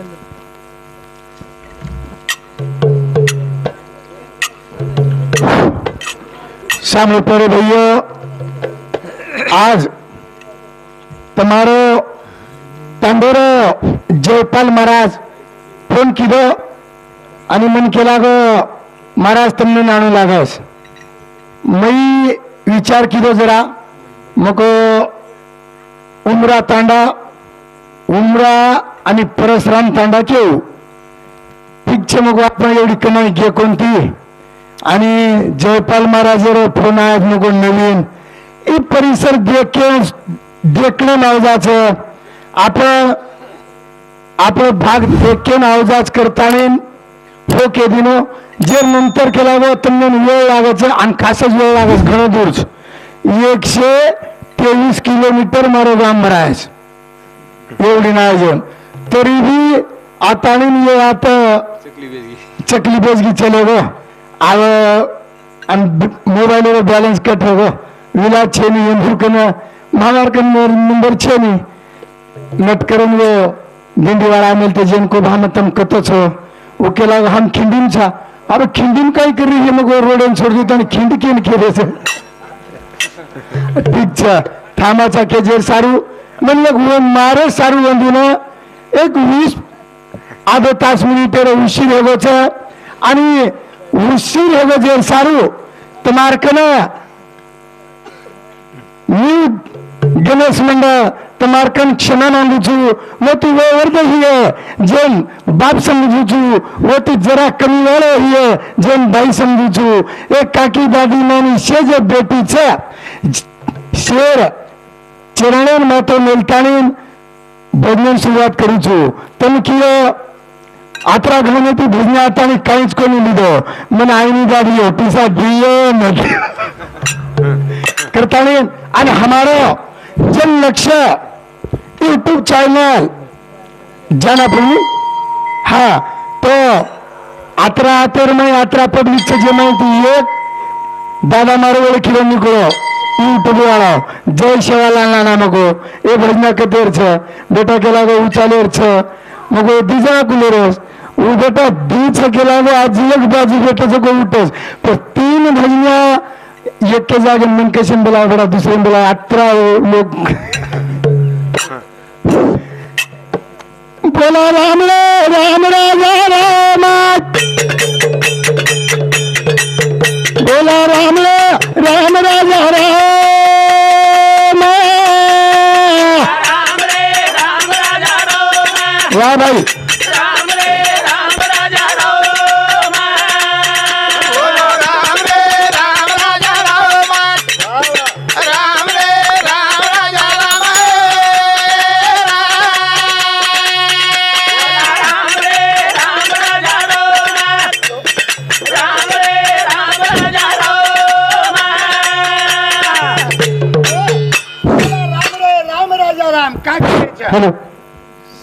अभिनंदन सामने भैया आज तुम्हारो तंडोरो जयपाल महाराज फोन किदो आणि मन केला गो महाराज तमने नाणू लागस मई विचार किदो जरा मग उमरा तांडा उमरा आणि परशुराम तांडाचे पिक्चर मग आपण एवढी कमाई घे कोणती? आणि जयपाल महाराज फोन आहेत मग नवीन. हे परिसर देखे देखणे नावजाच. आपण आपण भाग देखे नावजाच करताने हो के दिनो जे नंतर केला व त्यांना वेळ लागायचं आणि खासच वेळ लागायचं घण दूरच. एकशे तेवीस किलोमीटर मरोग्राम भरायच एवढी नायजन तरीही आता आणि आता चकली बेजगी चले गो. आव आणि बैलेंस बॅलन्स कट हो गो. विला छेनी एंदुरकन मावारकन नंबर छेनी. नटकरन गो दिंडीवाडा आमेल ते जेनको भामतम कतच हो. उकेला हम खिंडीनचा अरे खिंडीन काय करी हे मग रोडन सोडली तर खिंड केन थामा ठीकचा थामाचा केजेर सारू. म्हणलं मारे सारू वंदीनं एक वीस आधा तास मिनिटेर उशीर हेगोच आणि उशीर हेगो जे सारू तर तुम्हारकन मी गणेश तर तुम्हारकन क्षमा मागूचू व ती वेळवर्द हिये जेम बाप समजूचू व ती जरा कमी वेळ हिये जेम बाई समजूचू एक काकी दादी मानी शेज बेटीच शेर चिरणे मातो मिलतानी છે શેર ચરણન માતો મેલતાણી ભજન શરૂઆત કરું છું તમે કીઓ આતરા ઘણેથી ભજન આતાની કાંઈ જ કોની લીધો મને આઈની દાદીઓ પીસા જોઈએ નથી करताना आणि हमारो जन लक्ष्य यूट्यूब चॅनल जनापुरी हा तो अतरा अतरमय यात्रा पब्लिकचं जे माहिती एक दादा मारो ओळखीलो निकळो यूट्यूब वाळो जय शेवाला नाना मगो ए भजना कतेर छ बेटा केला गो उचालेर छ मगो दिजा कुलेरस उ बेटा दी छ केला गो आज एक बाजू बेटा गो उठस तर तीन भजन्या एके जागे मुनकेशन बोला बडा दुसरे बोला अठरा लोक बोला राम रे राम राम बोला राम राम राजा राम। राम राजा रोम वाह भाई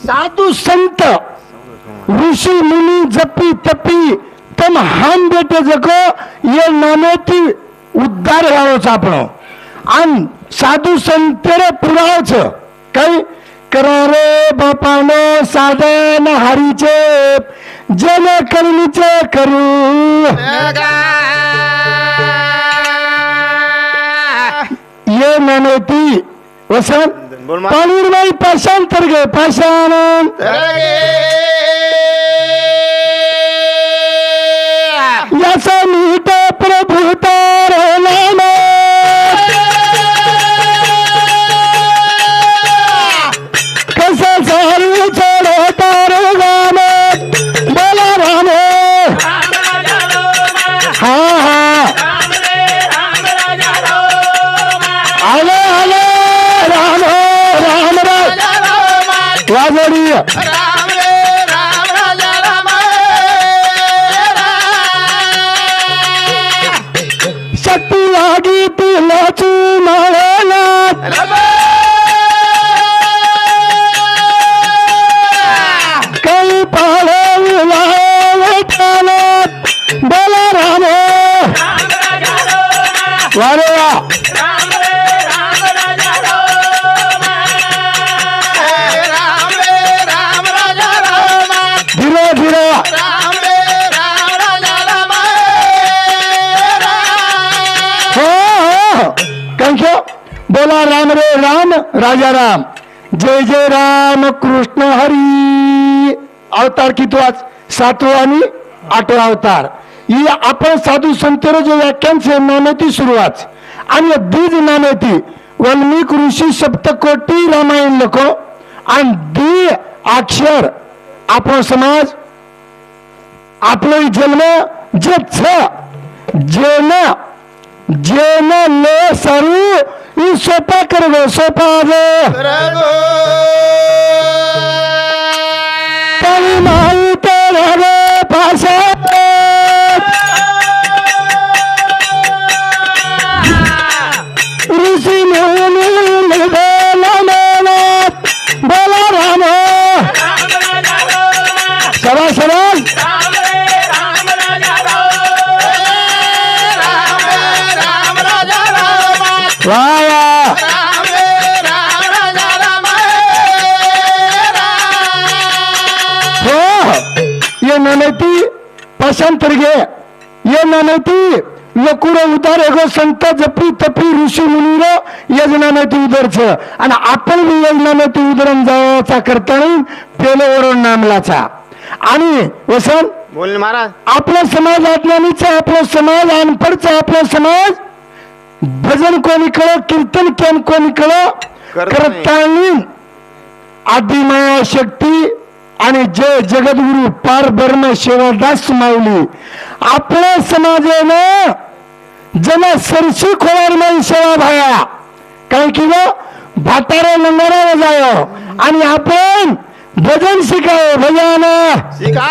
साधू संत ऋषी मुनी जपी तपी तम हम बेटे जको ये नामेती उद्धार व्हावोच आपण. आणि साधू संतेरे पुरावच काही करा रे बापानो साधन हरीचे जन करणीचे करू. ये नामेती वसंत बोल मा- पाणीरबाई राम राजाराम जय जय राम कृष्ण हरी अवतार किती आज सातवा आणि आठवा अवतार ही आपण साधू संतेर जे व्याख्यानचे नामेती सुरुवात आणि बीज नामेती वाल्मिक ऋषी सप्तकोटी रामायण लोक आणि दी अक्षर આપણો સમાજ આપણો ઈ જન્મ જે છે જેને జనలో సరు ఈ సొపకరు సొపాదు కలిమాల वाया ಏನೈತಿ ಪಶಂತರಿಗೆ ಏನೈತಿ ಯಕುರ उदार एगो संत जपरी तपरी ऋषी मुनीरो यजनानाती उदर छ। आणि आपण बी यजनानाती उदरम जावाचा करताना पेले ओरण नामलाचा। आणि वसन बोल महाराज. आपला समाज अज्ञानीचा आपला समाज अनपडचा आपला समाज भजन कोणी कळ कीर्तन केम कोणी कळ. करताना आदिमाया शक्ती आणि जय जगद्गुरु पार ब्रह्म शेवादास माऊली. आपल्या समाजानं जना सरशी खोणार नाही सेवा भाया. काय की भातारा नंदरा जायो. आणि आपण भजन शिकाय भजन सेवा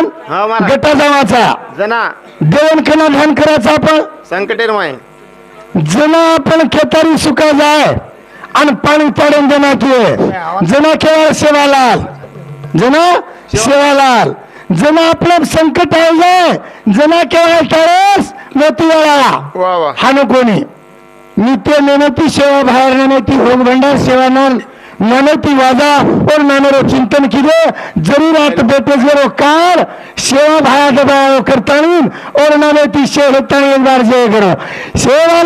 वसन हा. गटा जावाचा जना. देवन कना ध्यान करायचा आपण. संकटेर माय. जना आपण खेतारी सुका जाय आणि पाणी पाडून देण्यात ये जना केवळ सेवालाल जना सेवालाल जना आपलं संकट आहे जाय जना केवळ टाळस मोतीवाळा हा कोणी नित्य मेहनती सेवा बाहेर नेण्याची भोग भंडार सेवा नाल मेहनती वाजा और नामेरो चिंतन किए जरूरत बेटे जरो कार सेवा भाया दबाव करतानी और नामेती शेर होता एक बार जय करो। सेवा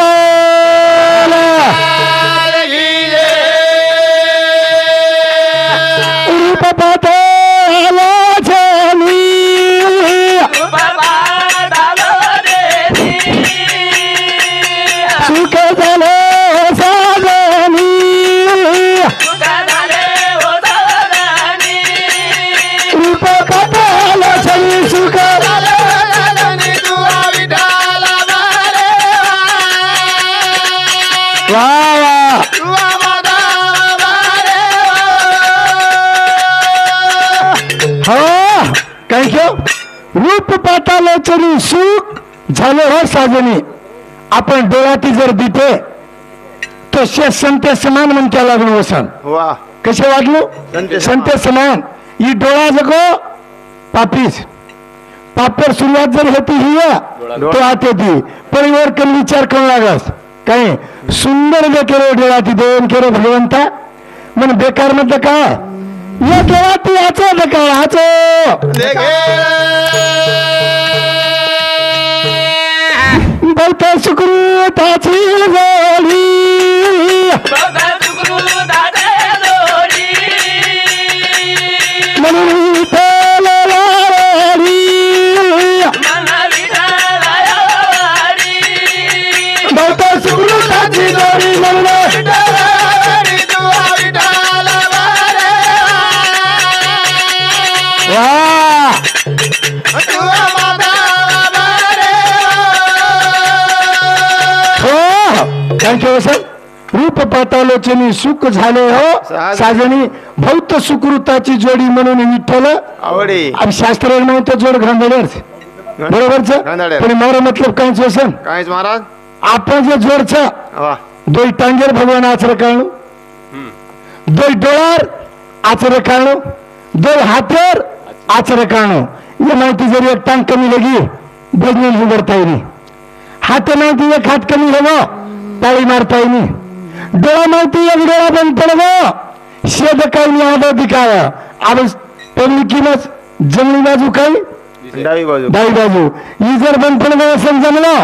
रूप पातालोचनी सुख झाले हो साजनी. आपण डोळ्याती जर दिते तसे संते समान म्हणत्या लागलो वसन कसे वागलो संते समान. ही डोळा जगो पापीस पापर सुरुवात जर होती ही तो आते ती परिवार कमी विचार करू लागस काय? सुंदर बेकेरो डोळा ती दोन केरो भगवंता. म्हण बेकार म्हटलं काय? या डोळा ती याचो बेकार हाचो बहुत सुकृताची. गोडी सर रूप पातालोचनी सुख झाले हो. साज- साजणी भौत सुकृताची जोडी म्हणून विठ्ठल. आवडी. अब शास्त्र म्हणतो जोड बरोबरच घांदळेर. पण मारो मतलब काहीच वसन काहीच महाराज? आपण जे जोडच दोय टांगेर भगवान आचर काढणं. दोय डोळार आचर काढणं. दोय हातेर आचर काढणं. या माहिती जरी एक टांग कमी लगी बजनील उघडता येईल. हात माहिती एक हात कमी हवं. ताळी मारता येईल डोळा माहिती एक डोळा बंद पडवं शेद काही आदर दिखाव अब पब्लिकीनच जमली बाजू काही डावी बाजू. डावी बाजू. ही जर बंद पडलं असं जमलं.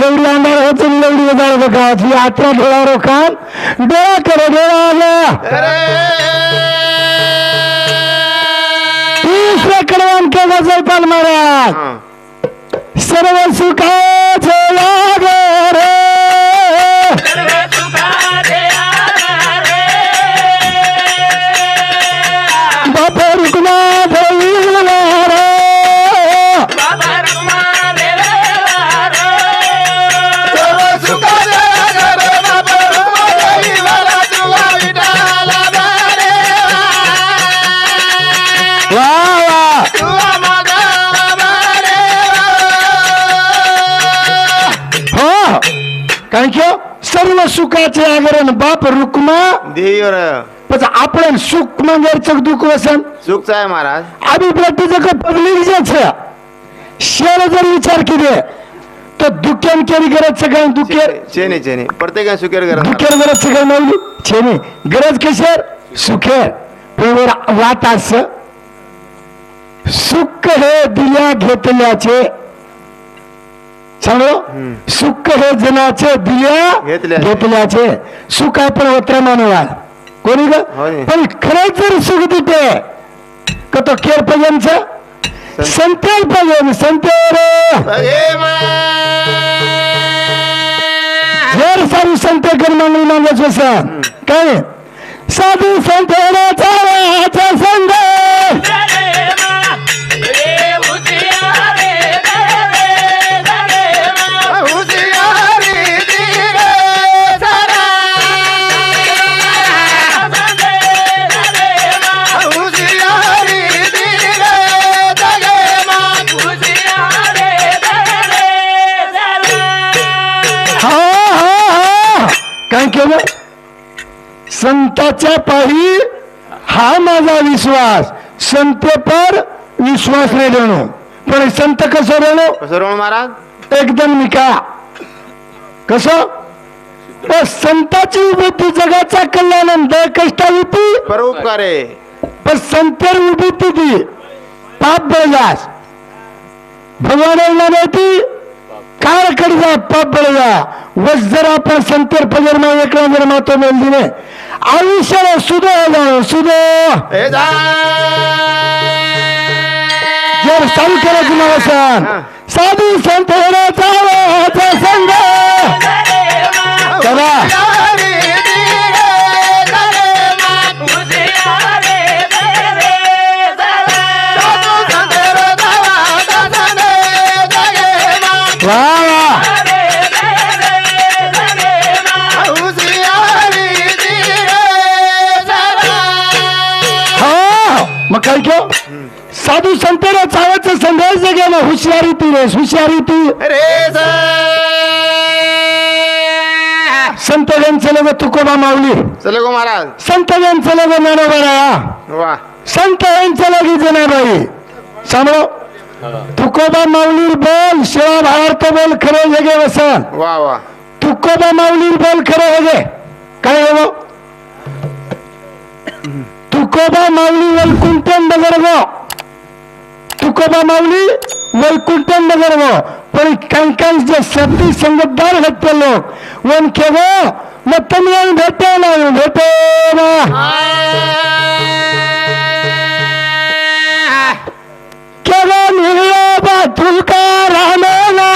लवडी अंधार होत लवडी वजाळ बघा. ही आत्रा डोळा रोखान डोळा करो डोळा आला. तिसरे कडवान केला जयपाल महाराज. सर्व सुखाचे लागे कारण की सर्व सुखाचे आगरण बाप रुक्मा. देवीवर पण आपण सुख म्हणजे दुःख वसन. सुखच आहे महाराज. अभिप्राय का पब्लिक जे છે शेर जर विचार केले तर दुख्यान केली गरज काय दुखेर चेने चेने प्रत्येकाने सुखेर करत दुखेर गरज काय मावली छेने गरज कशार? सुखेर. पण वर अस. सुख हे दिल्या घेतल्याचे सांगो. सुख हे जनाचे दिल्या घेतल्याचे. सुख आपण होत्र मानवाल कोणी ग? होय. पण खरंच जर सुख देते का तो केर पर्यंत संतेर पर्यंत संतेर जर साधू संत कर मागणी मागायचं असं काय? साधू संतेराचा संग संताच्या पायी हा माझा विश्वास. संतेपर विश्वास नाही देणं. पण संत कसं देणं? कसं रोण महाराज? एकदम निका. कस? संताची विभूती जगाचा कल्याणंद कष्टाविती परोपकार. आहे पण संतेर विभूती ती पाप बळजास. भगवानाला माहिती? काळ कडजा पाप बळजा वस जर आपण संतेर पदर मा एकला जर मातो मेल दिले आयुष्याला सुदो जाणो सुदो. जर चालू करायचं नाव असन साधू संतेराचा वाचा केलं साधू संतेला चावाचा संदेश जगेला हुशारी ती रे हुशारी ती. रे संत यांचं लग तुकोबा माऊली. चले गो महाराज. संत यांचं लग ज्ञानोबा वा. संत यांचं लगी जनाबाई सांभाळो. तुकोबा माऊली बोल शिवा भावार्थ बोल खरं जगे वसन वा वा. तुकोबा माऊली बोल खरं हेगे काय हो तुकोबा माऊली वैकुंठन नगर तुकोबा माऊली वैकुंठन नगर पण काही काही सती संगतदार घटते लोक वन केव मग तुम्ही भेटे ना भेटे ना केवळ निर्णय बा तुलका रामेना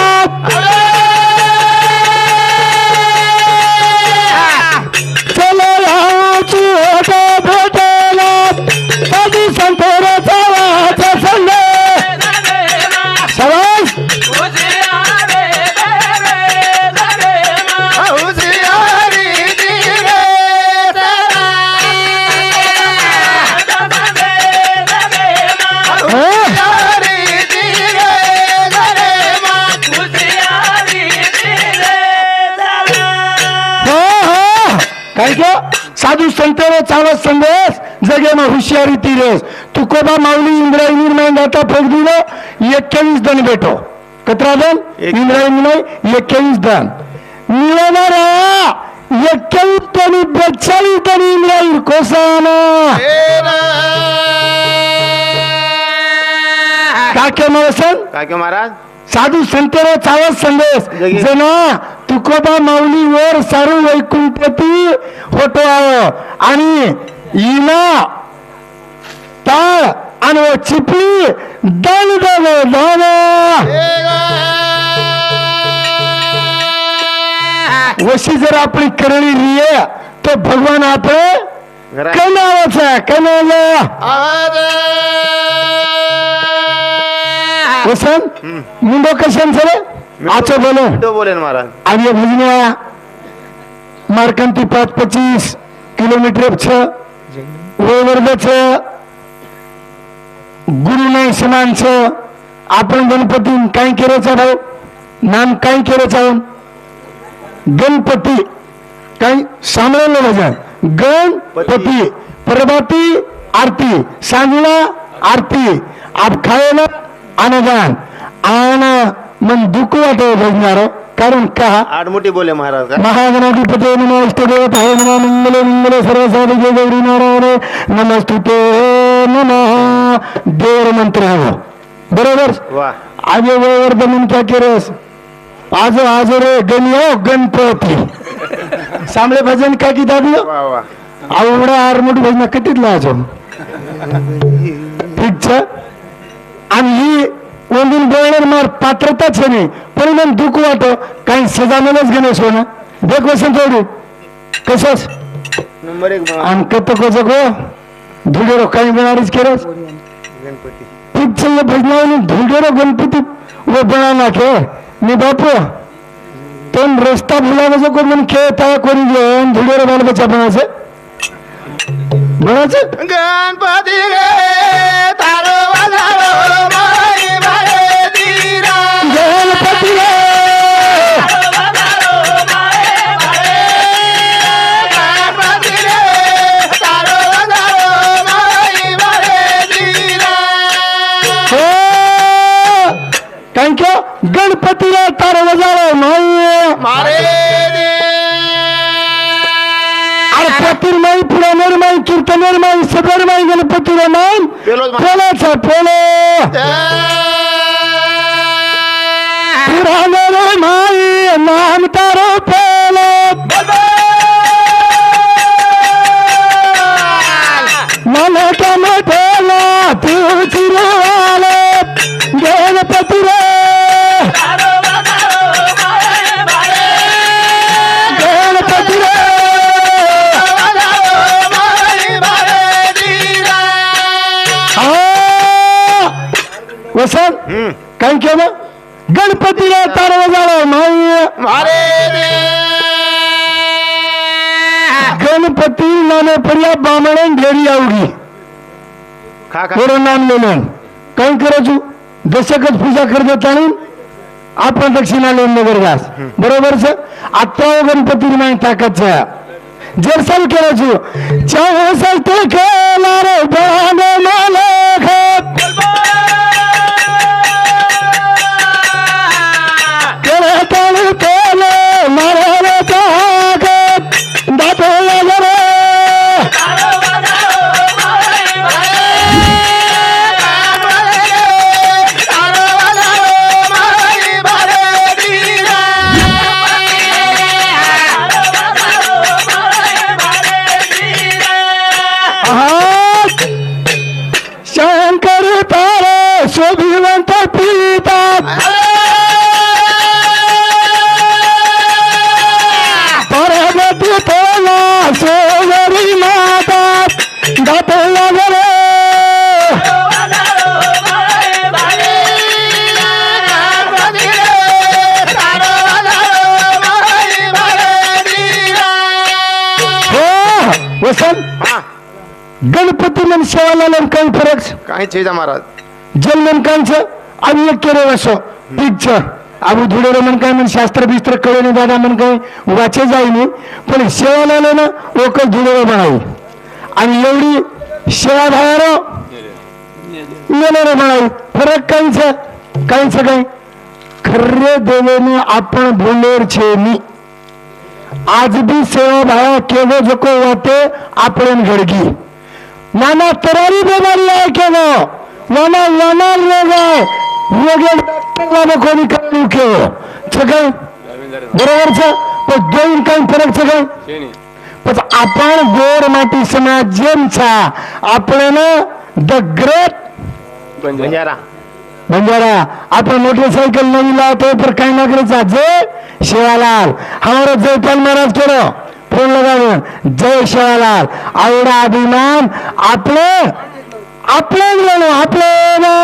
साधू संतोर चावत संदेश जगे मग हुशियारी तीरेस. तुकोबा माऊली इंद्रायणी निर्माण जाता फेक दिलं एक्क्यावीस दण भेटो कतरा एक- इंद्रायणी नाही एक्क्यावीस दण मिळवणार एक्क्यावीस दणी बेचाळीस दणी इंद्रायणी कोसाना. काय केलं सण काय की महाराज. साधू संतेरा चावत संदेश. जना तुकोबा माऊली वर सारू वैकुंठती होतो आणि इना टाळ आणि चिपली दण दण दण वशी जर आपली करणी रिये तो भगवान आपले घरात. कनावाचा कनाला वसन मुंडो कशान आचो बोलो. तो बोलेन महाराज? आर्य भजन्या मार्कंती पाच पच्चीस किलोमीटर छ वयवर्ग छ गुरु नाही समान छ आपण गणपती काय केल्याचा भाऊ? नाम काय केल्याचा गणपती. काही सांभाळलं भजन गणपती. प्रभाती आरती. सांगला आरती. आप खायला अनुदान आण मन दुःख वाटत भजणार कारण का? आडमुठी बोले महाराज का? महागणाधिपती नमो इष्टदेवत आहे नमो मंगले मंगले सर्व साधू जय गौरी नारायण. नमस्तुते नम. देवर मंत्र हवं बरोबर? आज वर्धमान क्या केरस आज आज रे गणियो गणपती. सामळे भजन काय की दादी आवडा आरमोट भजन कटीतला आज ठीक आणि ही ओंदून बोलणार मार पात्रताच आहे नाही परिणाम दुःख वाटो. काही सजामेलच गणेश हो ना देख वसंत एवढी कशाच नंबर एक. आणि कत कोच गो धुडेरो काही बनारीच केरस गणपती. ठीक છે भजनावनी धुडेरो गणपती व बना नाखे मी बापू. पण रस्ता भुलावायचं कोण म्हणून खेळ तया कोणी घेऊन धुडेरो बाल बच्चा बनायचं? बनायचं? गणपती रे तारो अरे पतीर माई पुढे निर्माई कीर्तनेर माई सदर माई गणपतीला नाम पेलोच मा- पोलाचा पोलो? पुराणेर माई नाम तारो पोलो. मला कम ठेला तू चिरवाले हम्म. काय केलं? गणपतीला तार वजाळा नाही मारे दे. गणपती नामे पर्या बामण ढेरी आवडी. बरं नाम लिहिलं काय करायचो? दशकच पूजा करत आणि आपण दक्षिणा लेन नगर दास बरोबर सर? आता गणपती नाही ताकाचा जर सल करायचो चाहो सल ते केला रे बाण गणपती मन शेवाला काही फरक? काय छेजा महाराज. जन्मनकांचं आम्ही एक केलं असो. पिकचं आबू धुडे म्हण काय म्हण? शास्त्र बिस्त्र कळले दादा म्हण काय? वाचे जाईनी. पण शेवाला ना ओकल धुडे म्हणावी. आणि एवढी शेवा बाहेर मेलेलं म्हणावी. फरक काहीच? काहीच काही खरे देवेने आपण बोलेर छे मी. आज बी सेवा भाया केवो जको वाटे आपण घडगी. नाना तरारी बेमारी केवो नाना नाना रोग आहे रोगे डॉक्टरला कोणी करू केवो सगळं बरोबर छ पण दोन काही फरक सगळं पण आपण गोर माटी समाज जेमचा आपण द ग्रेट बंजारा. बंजारा. आपण मोटरसायकल नवी लावतो पर काय नागरिकचा जय शिवालाल. हमारा जयपाल महाराज केलो. फोन लगावून जय शिवालाल आवडा अभिमान आपले आपले आपले ना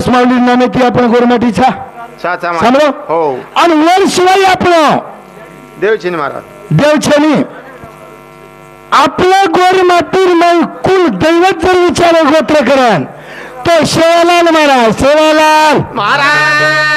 सेवादास माऊली नामे ती आपण गोरमाटीचा. समो हो. आणि वर शिवाय आपलं देवचिनी महाराज देवछनी आपलं गोर मातीर मग कुल दैवत जर विचार गोत्र करण तो शेवालाल महाराज सेवालाल महाराज!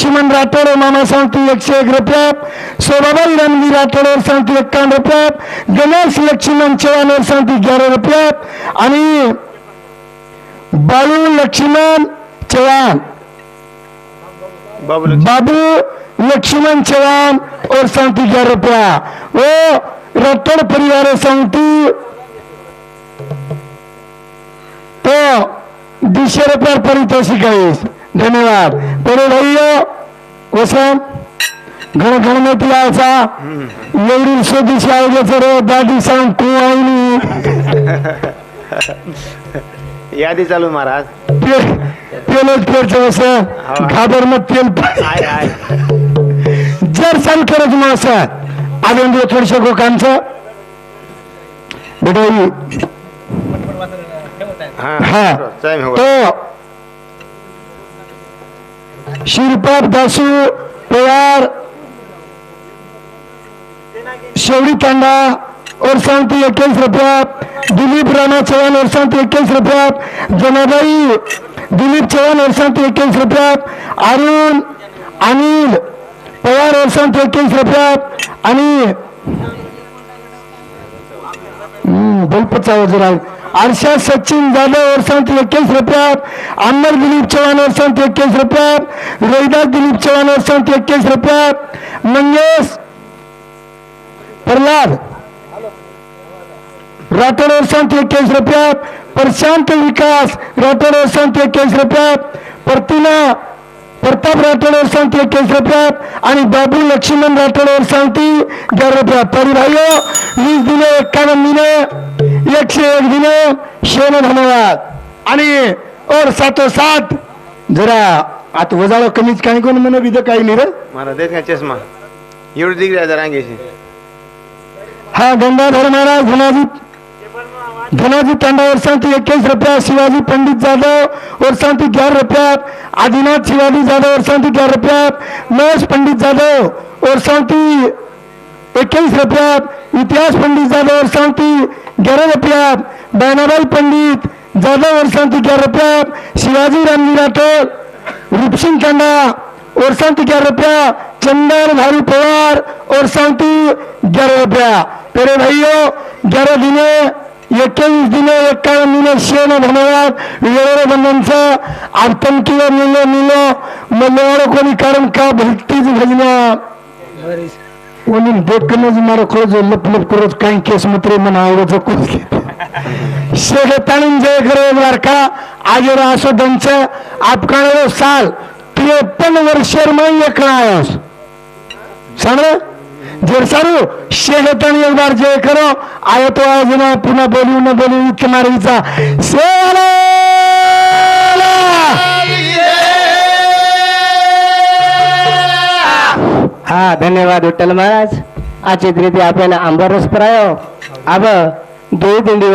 लक्ष्मण राठोड मामा सांगतो एकशे एक रुपया। शोभाबाई रणवी राठोडवर सांगतो एक्कावन्न रुपयात गणेश लक्ष्मण चव्हाणवर सांगतो ग्यारा रुपयात आणि बाळू लक्ष्मण चव्हाण बाबू लक्ष्मी बाबू लक्ष्मण चव्हाण और सांगती ग्यारह रुपया। वो रत्तड़ परिवार सांगती। तो दीडशे रुपया पारितोषिक आहे धन्यवाद. बरे भाई वसम घण गणमती यायचा एवढी स्वदेशी आयोगाचं रे दादी सांग तू आईनी. यादी चालू महाराज. तेलच पेरचं असं घाबर मग तेल जर चालू करत मग असं. आनंद थोडशे गोकांचं बेटा ही हा. हा हो तो शिरपाप दासू पवार शेवड़ी तांडा और सांगते इक्कीस रुपया दिलीप राणा चौहान और सांगते इक्कीस रुपया जनाबाई दिलीप चौहान और सांगते इक्कीस रुपया अरुण अनिल पवार और सांगते इक्कीस रुपया आणि हम्म, बल्बचा आवाज आहे आरशा सचिन जाधव और सांगते इक्कीस रुपया अमर दिलीप चौहान और सांगते इक्कीस रुपया रोहिदास दिलीप चौहान और सांगते इक्कीस रुपया मंगेश प्रहलाद राठोड और सांगते इक्कीस रुपया प्रशांत विकास राठोड और सांगते इक्कीस रुपया प्रतिमा प्रताप राठोड और सांगते इक्कीस रुपया आणि बाबू लक्ष्मण राठोड और सांगते ग्यारह रुपया तरी वीस दिले एक्कावन्न दिले एकशे एक दिने शेन धन्यवाद. आणि और सातो सात जरा आता वजाळ कमीच काही कोण म्हणा विध काही नाही रे. देत का चष्मा. एवढी हा गंगाधर महाराज धनाजी धनाजी तांडावर सांगते इक्कीस रुपया शिवाजी पंडित जाधव और सांगते ग्यारह रुपया आदिनाथ शिवाजी जाधव और सांगते ग्यारह रुपया महेश पंडित जाधव और सांगते रुपयात इतिहास पंडित जाधव और सांगते ग्यारह रुपयात बैनाबाई पंडित जाधव और सांगते ग्यारह रुपयात शिवाजी रामजी राठौर रूपसिंह तांडा और सांगते ग्यारह रुपया चंदन भारू पवार और सांगते ग्यारह रुपया। तेरे भाइयों ग्यारह दिने एक्क्यावीस दिने एक्कावन्न दिने शेण धन्यवाद। वेळेवर बंधनचं आतंकीय मिलो मिलो मल्लेवाड कोणी कारण का भक्तीच भजना? कोणी देखणच मारा खरंच लप लप करत काही केस मात्र म्हणा आवाज कोण शेख जय करे एक का आज असो दंच आपकाळो साल त्रेपन्न वर्षर मग एक आयोस. सांग जर सारू शेगतानी एक बार जय करो आयो तो आज पुन्हा बोलू न बोलू इतके मारवीचा सेवाला हा धन्यवाद विठ्ठल महाराज. आचित रीती आपण आंबरस परायो. आब दोई दिंडी